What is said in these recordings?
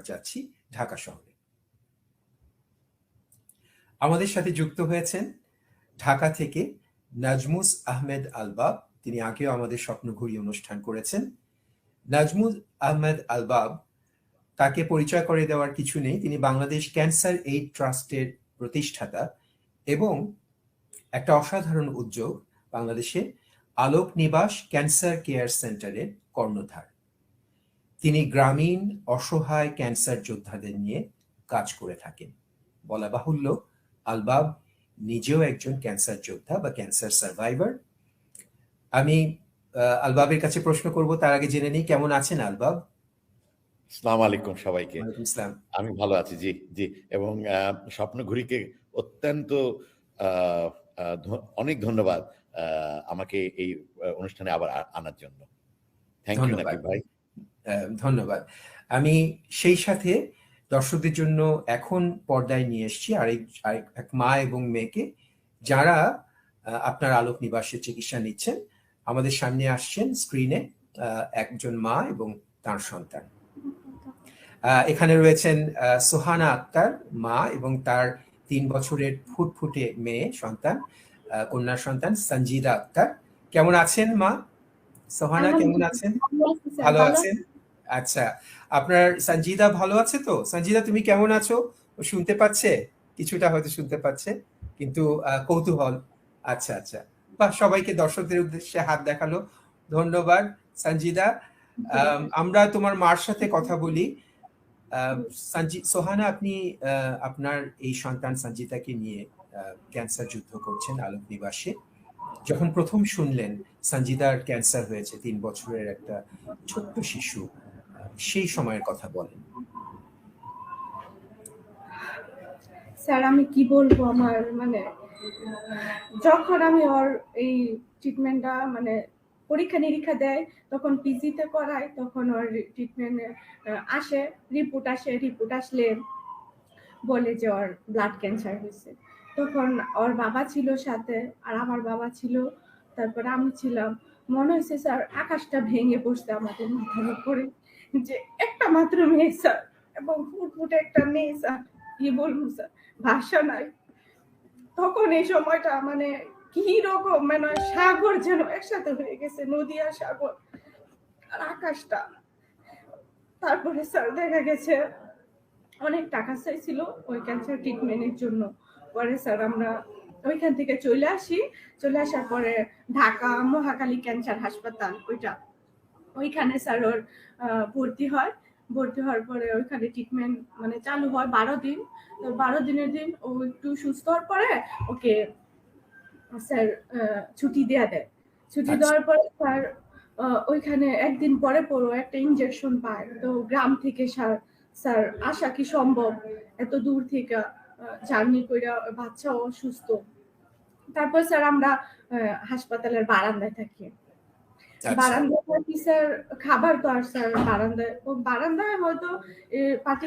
যাচ্ছি ঢাকা শহরে। আমাদের সাথে যুক্ত হয়েছেন ঢাকা থেকে নাজমুস আহমেদ আলবাব। তিনি আগেও আমাদের স্বপ্নঘুরি অনুষ্ঠান করেছেন। নাজমুস আহমেদ আলবাব তাকে পরিচয় করে দেওয়ার কিছু নেই। তিনি বাংলাদেশ ক্যান্সার এইড ট্রাস্টের প্রতিষ্ঠাতা এবং একটা অসাধারণ উদ্যোগ বাংলাদেশে আলোক নিবাস ক্যান্সার কেয়ার সেন্টারের কর্ণধার। তিনি গ্রামীণ অসহায় ক্যান্সার যোদ্ধাদের নিয়ে কাজ করে থাকেন। বলা বাহুল্য আলবাব নিজেও একজন ক্যান্সার যোদ্ধা বা ক্যান্সার সার্ভাইভার। আমি আলবাবের কাছে প্রশ্ন করব তার আগে জেনে নিই কেমন আছেন আলবাব? সালাম আলাইকুম সবাইকে। আমি ভালো আছি জি জি এবং স্বপ্ন ঘুরিকে অত্যন্ত অনেক ধন্যবাদ আহ, আমাকে এই অনুষ্ঠানে আবার আনার জন্য। থ্যাংক ইউ নাকি ভাই। ধন্যবাদ। আমি সেই সাথে দর্শকদের জন্য এখন পর্দায় নিয়ে এসেছি আরেক আরেক এক মা এবং মেয়েকে যারা আপনার আলোক নিবাসে চিকিৎসা নিচ্ছেন। আমাদের সামনে আসছেন স্ক্রিনে একজন মা এবং তার সন্তান। এখানে রয়েছেন সোহানা আক্তার মা এবং তার তিন বছরের ফুটফুটে মেয়ে সন্তান কন্যা সন্তান সঞ্জিদা আক্তার। কেমন আছেন মা? সোহানা কেমন আছেন? ভালো আছেন? আচ্ছা আপনার সঞ্জিদা ভালো আছে তো? সঞ্জিদা তুমি কেমন আছো? শুনতে পাচ্ছে? কিছুটা হয়তো শুনতে পাচ্ছে কিন্তু কৌতূহল। আচ্ছা আচ্ছা। বাহ সবাইকে দর্শকদের উদ্দেশ্যে হাত দেখাল। ধন্যবাদ সঞ্জিদা। আম, আমরা তোমার মার সাথে কথা বলি। সোহানা আপনি আপনার এই সন্তান সঞ্জিতাকে নিয়ে ক্যান্সার যুদ্ধ করছেন আলোক নিবাসে। যখন প্রথম শুনলেন সঞ্জিতার ক্যান্সার হয়েছে তিন বছরের একটা ছোট্ট শিশু সেই সময়ের কথা বলেন। স্যার, আমি কি বলব আমার মানে যখন আমি ওর এই ট্রিটমেন্টটা মানে পরীক্ষা নিরীক্ষা দেয়, তখন পিজিতে করাই তখন ওর ট্রিটমেন্ট আসে রিপোর্ট আসে রিপোর্ট আসলে বলে যে ওর ব্লাড ক্যান্সার হয়েছে। তখন ওর বাবা ছিল সাথে, আর আমার বাবা ছিল, তারপরে আমি ছিলাম। মনে হয়েছে, স্যার, আকাশটা ভেঙে পড়ছে আমাদের মাথার উপরে যে একটা মাত্র মেয়ে, স্যার। এবং ফুটফুটে একটা মেয়ে, স্যার। কি বলব, স্যার? ভাষা নাই। তখন এই সময়টা মানে কি রকম মানে সাগর যেন একসাথে হয়ে গেছে নদী আর সাগর আর আকাশটা। তারপরে, স্যার, দেখা গেছে অনেক টাকা চাইছিল ওই ক্যান্সার ট্রিটমেন্টের জন্য। পরে, স্যার, আমরা ওইখান থেকে চলে আসি। চলে আসার পরে ঢাকা মহাকালী ক্যান্সার হাসপাতাল, ওইটা। ওইখানে স্যার ওর ভর্তি হয়। ভর্তি হওয়ার পরে ওইখানে ট্রিটমেন্ট মানে চালু হয় বারো দিন। তো বারো দিনের দিন ও একটু সুস্থ হওয়ার পরে ওকে স্যার ছুটি দেয়া দেয়। ছুটি আচ্ছা। দেওয়ার পরে স্যার ওইখানে একদিন পরে পরও একটা ইনজেকশন পায়। তো গ্রাম থেকে স্যার স্যার আসা কি সম্ভব? এত দূর থেকে জার্নি করে বাচ্চাও সুস্থ তারপর স্যার আমরা আহ, হাসপাতালের বারান্দায় থাকি। স্যার, খাবার তো আর, স্যার, বারান্দায়। বারান্দায় হয়তো পার্টি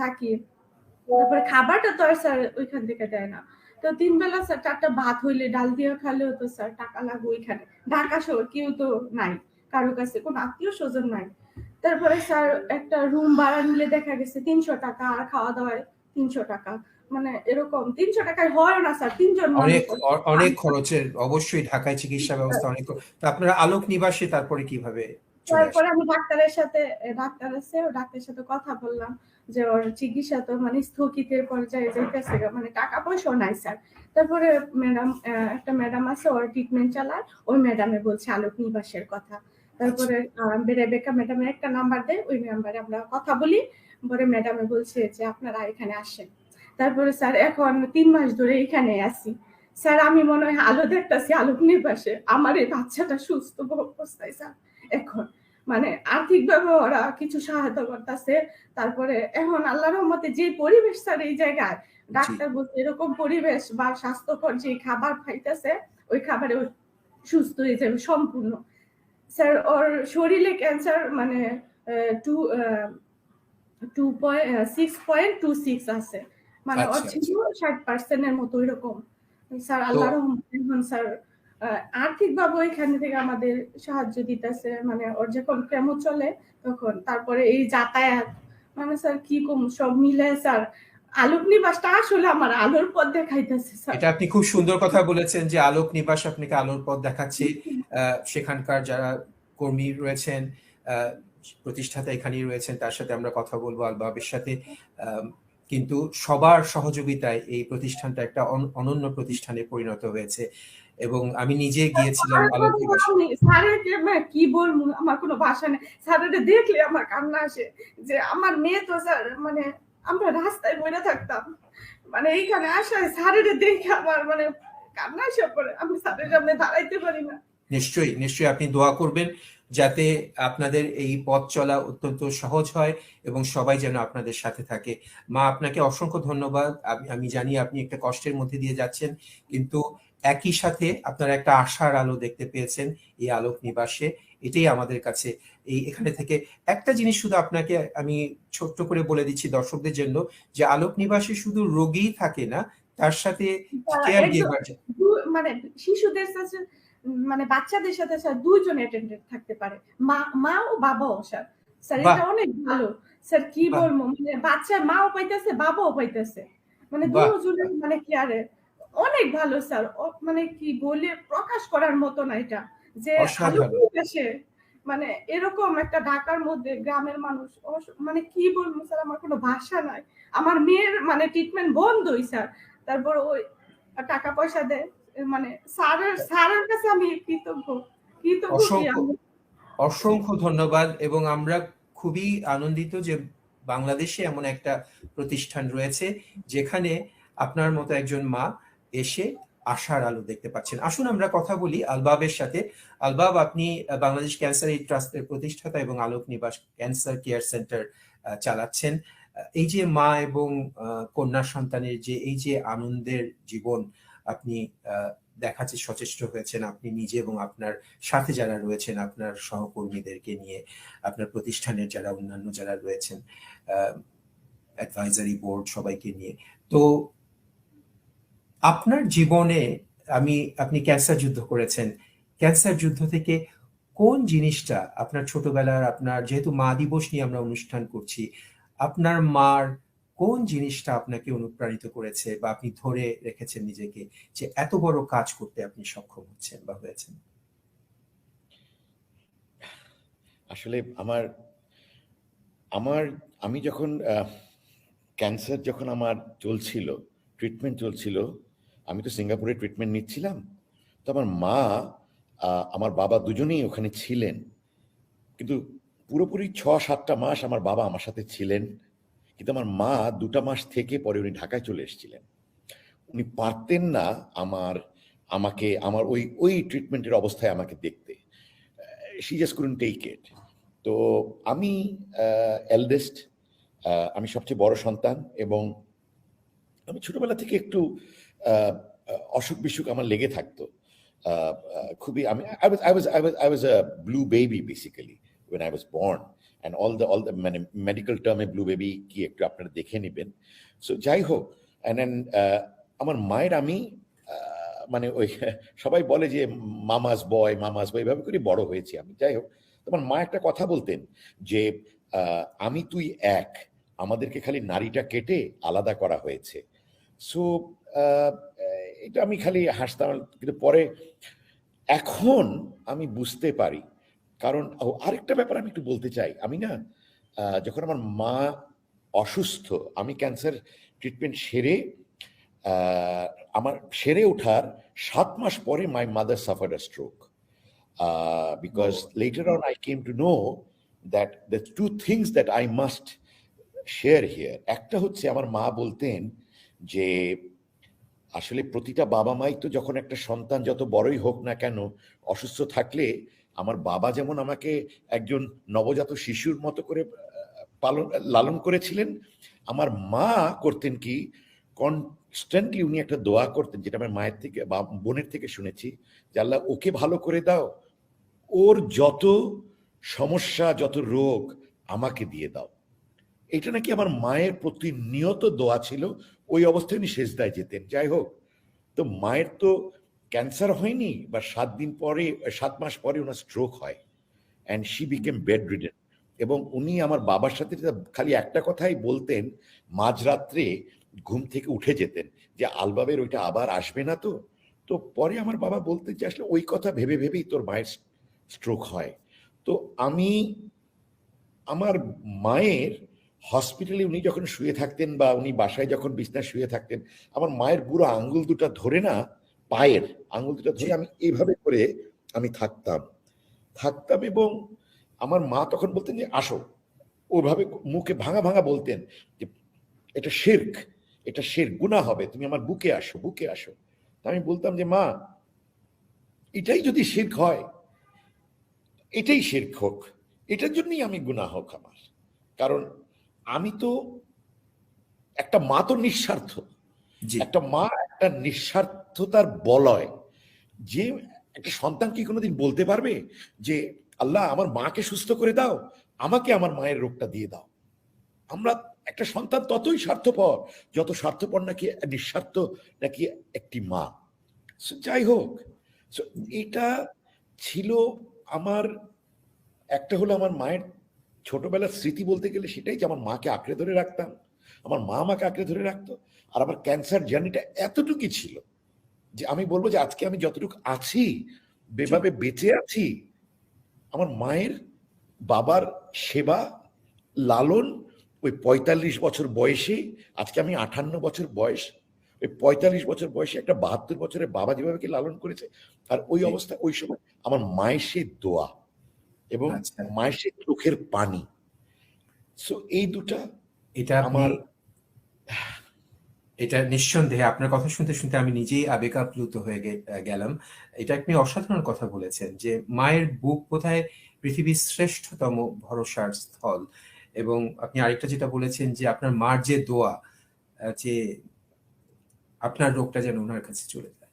থাকি। তারপরে খাবারটা তো আর, স্যার, ওইখান থেকে দেয় না। তো তিন বেলা, স্যার, চারটা ভাত হইলে, ডাল দিয়ে খালেও তো, স্যার, টাকা লাগবে ওইখানে। ঢাকা শহর কেউ তো নাই, কারও কাছে। কোনো আত্মীয় স্বজন নাই। তারপরে, স্যার, একটা রুম ভাড়া নিলে দেখা গেছে তিনশো টাকা, আর খাওয়া দাওয়ায় তিনশো টাকা। মানে এরকম তিনশো টাকায় হয় না স্যার। তিনজন অনেক। অনেক খরচের অবশ্যই ঢাকায় চিকিৎসা ব্যবস্থা অনেক তো আপনারা আলোক নিবাসে তারপরে কীভাবে তারপরে আমি ডাক্তারের সাথে ডাক্তার আছে ডাক্তারের সাথে কথা বললাম যে ওর চিকিৎসা তো মানে স্থগিতের পর্যায়ে যাইতেছে মানে টাকা পয়সা নাই স্যার। তারপরে ম্যাডাম একটা ম্যাডাম আছে ওর ট্রিটমেন্ট চালায় ওই ম্যাডামে বলছে আলোক নিবাসের কথা। তারপরে বেকা ম্যাডামের একটা নাম্বার দেয় ওই নাম্বারে আমরা কথা বলি। পরে ম্যাডামে বলছে যে আপনারা এখানে আসেন। তারপরে স্যার এখন তিন মাস ধরে এখানে আছি। স্যার আমি মনে হয় আলো দেখতেছি আলোক নিবাসে আমার এই বাচ্চাটা সুস্থ অবস্থায় স্যার এখন। মানে আর্থিকভাবে ওরা কিছু সহায়তা করতেছে। তারপরে এখন আল্লাহ রহমতে যে পরিবেশ স্যার এই জায়গায় ডাক্তার বলছে এরকম পরিবেশ বা স্বাস্থ্যকর যে খাবার খাইতেছে ওই খাবারে সুস্থ হয়ে যাবে সম্পূর্ণ। স্যার ওর শরীরে ক্যান্সার মানে two two point six point two six আছে। মানে ওর আচ্ছা, ছিল ষাট পার্সেন্টের মতো এরকম। স্যার আল্লাহ রহমতে এখন স্যার এখান থেকে আমাদের সাহায্য দিতেছে। মানে ওর যখন কেমো চলে তখন তারপরে এই যাতায়াত। মানে স্যার কি কম সব মিলে স্যার আলোক নিবাসটা আসলে আমার আলোর পথ দেখাইতেছে স্যার। এটা আপনি খুব সুন্দর কথা বলেছেন যে আলোক নিবাস আপনাকে আলোর পথ দেখাচ্ছে। সেখানকার যারা কর্মী রয়েছেন আহ, প্রতিষ্ঠাতা এখানেই রয়েছেন তার সাথে আমরা কথা বলব আলবাবের সাথে। কিন্তু সবার সহযোগিতায় এই প্রতিষ্ঠানটা একটা অনন্য প্রতিষ্ঠানে পরিণত হয়েছে। এবং আমি নিজে গিয়েছিলাম কি বলব? আমার কোনো ভাষা নেই। স্যারের দেখলে আমার কান্না আসে যে আমার মেয়ে তো স্যার মানে আমরা রাস্তায় বসে থাকতাম। মানে এইখানে আসায় স্যারের দেখে আমার মানে কান্না এসে পড়ে। আমি স্যারের সামনে দাঁড়াইতে পারি না। নিশ্চয়ই নিশ্চয়ই আপনি দোয়া করবেন যাতে আপনাদের এই পথ চলা অত্যন্ত সহজ হয় এবং সবাই যেন আপনাদের সাথে থাকে। মা আপনাকে অসংখ্য ধন্যবাদ। আমি- জানি আপনি একটা কষ্টের মধ্যে দিয়ে যাচ্ছেন কিন্তু একই সাথে আপনারা একটা আশার আলো দেখতে পেয়েছেন এই আলোক নিবাসে। এটাই আমাদের কাছে। এই এখানে থেকে একটা জিনিস শুধু আপনাকে আমি ছোট্ট করে বলে দিচ্ছি দর্শকদের জন্য যে আলোক নিবাসে শুধু রোগীই থাকে না তার সাথে কেয়ার গিভার মানে শিশুদের সাথে উম, মানে বাচ্চাদের সাথে স্যার দুইজন অ্যাটেন্ডেন্ট থাকতে পারে। মা মা ও বাবাও স্যার। স্যার এটা অনেক ভালো। স্যার কি বলব? মানে বাচ্চার মাও পাইতেছে বাবাও পাইতেছে। মানে দুজনের মানে কি আরে অনেক ভালো স্যার। মানে কি বলে প্রকাশ করার মতো না এটা। যে দেশে মানে এরকম একটা ঢাকার মধ্যে গ্রামের মানুষ মানে কি বলব স্যার আমার কোনো ভাষা নাই। আমার মেয়ের মানে ট্রিটমেন্ট বন্ধই স্যার। তারপর ওই টাকা পয়সা দেয়। মানে স্যারের স্যারের কাছে আমি কৃতজ্ঞ কৃতজ্ঞ অসংখ্য ধন্যবাদ এবং আমরা খুবই আনন্দিত যে বাংলাদেশে এমন একটা প্রতিষ্ঠান রয়েছে যেখানে আপনার মতো একজন মা এসে আশার আলো দেখতে পাচ্ছেন। আসুন আমরা কথা বলি আলবাবের সাথে। আলবাব আপনি বাংলাদেশ ক্যান্সার এই ট্রাস্টের প্রতিষ্ঠাতা এবং আলোক নিবাস ক্যান্সার কেয়ার সেন্টার আহ, চালাচ্ছেন। এই যে মা এবং আহ, কন্যা সন্তানের যে এই যে আনন্দের জীবন আপনি দেখাতে সচেষ্ট হয়েছেন আপনি নিজে এবং আপনার সাথে যারা রয়েছেন, আপনার সহকর্মীদেরকে নিয়ে, আপনার প্রতিষ্ঠানের যারা অন্যান্য যারা রয়েছেন অ্যাডভাইজারি বোর্ড সবাইকে নিয়ে। তো আপনার জীবনে, আমি, আপনি ক্যান্সার যুদ্ধ করেছেন। ক্যান্সার যুদ্ধ থেকে কোন জিনিসটা আপনার ছোটবেলার, আপনার যেহেতু মা দিবস নিয়ে আমরা অনুষ্ঠান করছি, আপনার মার কোন জিনিসটা আপনাকে অনুপ্রাণিত করেছে বা আপনি ধরে রেখেছেন নিজেকে যে এত বড় কাজ করতে আপনি সক্ষম হচ্ছেন বা হয়েছেন? আসলে আমার আমার, আমি যখন ক্যান্সার যখন আমার চলছিল ট্রিটমেন্ট চলছিল, আমি তো সিঙ্গাপুরে ট্রিটমেন্ট নিচ্ছিলাম, তো আমার মা আমার বাবা দুজনেই ওখানে ছিলেন। কিন্তু পুরোপুরি ছ সাতটা মাস আমার বাবা আমার সাথে ছিলেন। কিন্তু আমার মা দুটা মাস থেকে পরে উনি ঢাকায় চলে এসেছিলেন। উনি পারতেন না আমার, আমাকে, আমার ওই ওই ট্রিটমেন্টের অবস্থায় আমাকে দেখতে। She just couldn't take it তো আমি এলডেস্ট আমি সবচেয়ে বড় সন্তান এবং আমি ছোটবেলা থেকে একটু অসুখ বিসুখ আমার লেগে থাকতো। খুবই আমি I was I was I was I was a blue baby basically when I was born and all the all the মানে মেডিকেল টার্মে ব্লু বেবি কি একটু আপনারা দেখে নেবেন। সো যাই হোক অ্যান্ড অ্যান্ড আমার মায়ের আমি মানে ওই, সবাই বলে যে, মামাস বয় মামাস বয়, এভাবে করে বড় হয়েছি আমি। যাই হোক, তোমার মা একটা কথা বলতেন যে আমি তুই এক, আমাদেরকে খালি নারীটা কেটে আলাদা করা হয়েছে। সো এটা আমি খালি হাসতাম, কিন্তু পরে, এখন আমি বুঝতে পারি কারণ আরেকটা ব্যাপার আমি একটু বলতে চাই। আমি না যখন আমার মা অসুস্থ আমি ক্যান্সার ট্রিটমেন্ট সেরে আমার সেরে ওঠার সাত মাস পরে my mother suffer a stroke because later on I came to know that the two things that I must share here একটা হচ্ছে আমার মা বলতেন যে আসলে প্রতিটা বাবা মাই তো যখন একটা সন্তান যত বড়ই হোক না কেন অসুস্থ থাকলে আমার বাবা যেমন আমাকে একজন নবজাত শিশুর মতো করে পালন, লালন করেছিলেন, আমার মা করতেন কি কনস্ট্যান্টলি উনি একটা দোয়া করতেন, যেটা আমার মায়ের থেকে বা বোনের থেকে শুনেছি, যে আল্লাহ ওকে ভালো করে দাও, ওর যত সমস্যা, যত রোগ আমাকে দিয়ে দাও। এটা নাকি আমার মায়ের প্রতিনিয়ত দোয়া ছিল, ওই অবস্থায় উনি শেষদায় যেতেন। যাই হোক, তো মায়ের তো ক্যান্সার হয়নি বা সাত দিন পরে, সাত মাস পরে ওনার স্ট্রোক হয় and she became bedridden এবং উনি আমার বাবার সাথে খালি একটা কথাই বলতেন, মাঝরাত্রে ঘুম থেকে উঠে যেতেন, যে আলবাবের ওইটা আবার আসবে না তো। তো পরে আমার বাবা বলতে যে আসলে ওই কথা ভেবে ভেবেই তোর মায়ের স্ট্রোক হয়। তো আমি আমার মায়ের হসপিটালে উনি যখন শুয়ে থাকতেন বা উনি বাসায় যখন বিছনায় শুয়ে থাকতেন, আমার মায়ের বুড়ো আঙ্গুল দুটো ধরে না পায়ের আঙ্গুল দুটো ধরে আমি এইভাবে করে আমি থাকতাম। থাকতাম এবং আমার মা তখন বলতেন যে আসো। ওভাবে মুখে ভাঙা ভাঙা বলতেন যে এটা শেরক এটা শের গুণা হবে তুমি আমার বুকে আসো বুকে আসো। আমি বলতাম যে মা এটাই যদি শির্ক হয় এটাই শির্ক হোক এটার জন্যই আমি গুণা হোক আমার। কারণ আমি তো একটা মা তো নিঃস্বার্থ। একটা মা একটা নিঃস্বার্থতার বলয়। যে একটা সন্তান কি কোনোদিন বলতে পারবে যে, আল্লাহ, আমার মাকে সুস্থ করে দাও, আমাকে আমার মায়ের রোগটা দিয়ে দাও আমরা একটা সন্তান ততই স্বার্থপর, যত স্বার্থপর নাকি নিঃস্বার্থ নাকি একটি মা। যাই হোক এটা ছিল আমার, একটা হলো আমার মায়ের ছোটবেলার স্মৃতি বলতে গেলে সেটাই যে আমার মাকে আঁকড়ে ধরে রাখতাম, আমার মা আমাকে আঁকড়ে ধরে রাখতো, আর আমার ক্যান্সার জার্নিটা এতটুকুই ছিল। যে আমি বলব যে আজকে আমি যতটুকু আছি যেভাবে বেঁচে আছি আমার মায়ের বাবার সেবা লালন ওই পঁয়তাল্লিশ বছর বয়সে আজকে আমি আঠান্ন বছর বয়স ওই পঁয়তাল্লিশ বছর বয়সে একটা বাহাত্তর বছরের বাবা যেভাবে কি লালন করেছে আর ওই অবস্থা ওই সময় আমার মায়ের সে দোয়া এবং আচ্ছা। মায়ের সে চোখের পানি। সো এই দুটা এটা আমার এটা নিঃসন্দেহে আপনার কথা শুনতে শুনতে আমি নিজেই আবেগ আপ্লুত হয়ে গেলাম। এটা আপনি অসাধারণ কথা বলেছেন যে মায়ের বুক বোধহয় পৃথিবীর শ্রেষ্ঠতম ভরসার স্থল। এবং আপনি আরেকটা যেটা বলেছেন যে আপনার মার যে দোয়া যে আপনার রোগটা যেন ওনার কাছে চলে যায়।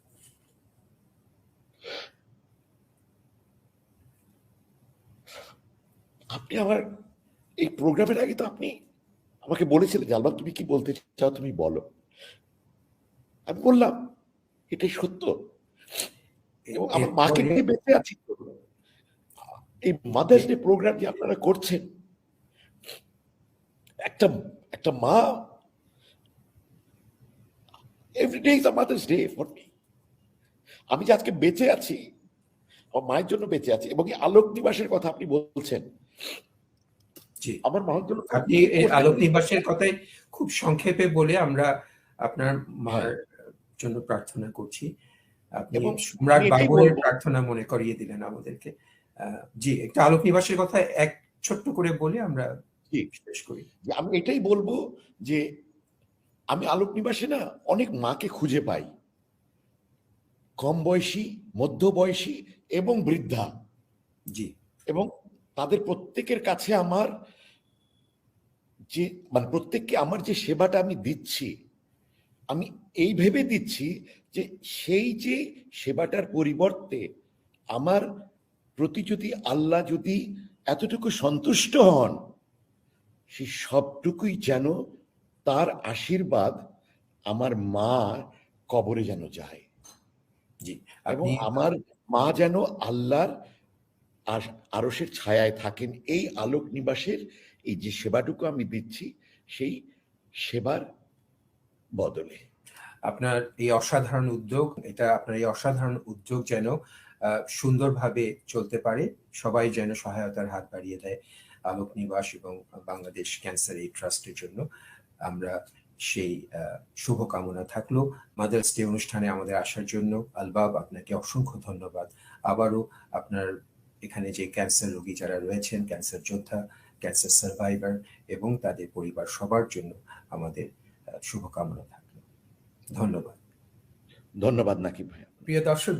আপনি আমার এই প্রোগ্রামের আগে তো আপনি আমাকে বলেছিলেন যে আলবাত তুমি কি বলতে চাও তুমি বলো। আমি বললাম এটাই সত্য। এবং আমার মাকে নিয়ে বেঁচে আছি। এই মাদার্স ডে প্রোগ্রাম যে আপনারা করছেন একটা একটা মা every day is a mother's day for me আমি যে আজকে বেঁচে আছি আমার মায়ের জন্য বেঁচে আছি এবং এই আলোক নিবাসের কথা আপনি বলছেন। আমার মায়ের জন্য আপনি এই আলোক নিবাসের কথাই খুব সংক্ষেপে বলে আমরা আপনার মার জন্য প্রার্থনা করছি। আপনি এবং সম্রাট বাবরের প্রার্থনা মনে করিয়ে দিলেন আমাদেরকে। জি একটা আলোক নিবাসের কথা এক ছোট্ট করে বলে আমরা শেষ করি। আমি এটাই বলব যে আমি আলোক নিবাসে না অনেক মাকে খুঁজে পাই। কম বয়সী মধ্য বয়সী এবং বৃদ্ধা। জি। এবং তাদের প্রত্যেকের কাছে আমার যে মানে প্রত্যেককে আমার যে সেবাটা আমি দিচ্ছি আমি এই ভেবে দিচ্ছি যে সেই যে সেবাটার পরিবর্তে আমার প্রতি যদি আল্লাহ যদি এতটুকু সন্তুষ্ট হন সেই সবটুকুই যেন তার আশীর্বাদ আমার মা কবরে যেন যায়। জি এবং আমার মা যেন আল্লাহর আর- আরশের ছায়ায় থাকেন এই আলোক নিবাসের এই যে সেবাটুকু আমি দিচ্ছি সেই সেবার বদলে। আপনার এই অসাধারণ উদ্যোগ, এটা আপনার এই অসাধারণ উদ্যোগ যেন সুন্দরভাবে চলতে পারে, সবাই যেন সহায়তার হাত বাড়িয়ে দেয় আলোক নিবাস এবং বাংলাদেশ ক্যান্সার এই ট্রাস্টের জন্য। আমরা সেই শুভকামনা থাকল। মাদার্স ডে অনুষ্ঠানে আমাদের আসার জন্য আলবাব, আপনাকে অসংখ্য ধন্যবাদ। আবারও আপনার এখানে যে ক্যান্সার রোগী যারা রয়েছেন, ক্যান্সার যোদ্ধা, ক্যান্সার সার্ভাইভার এবং তাদের পরিবার সবার জন্য আমাদের শুভকামনা থাকল। ধন্যবাদ। ধন্যবাদ নাকি ভাইয়া। প্রিয় দর্শক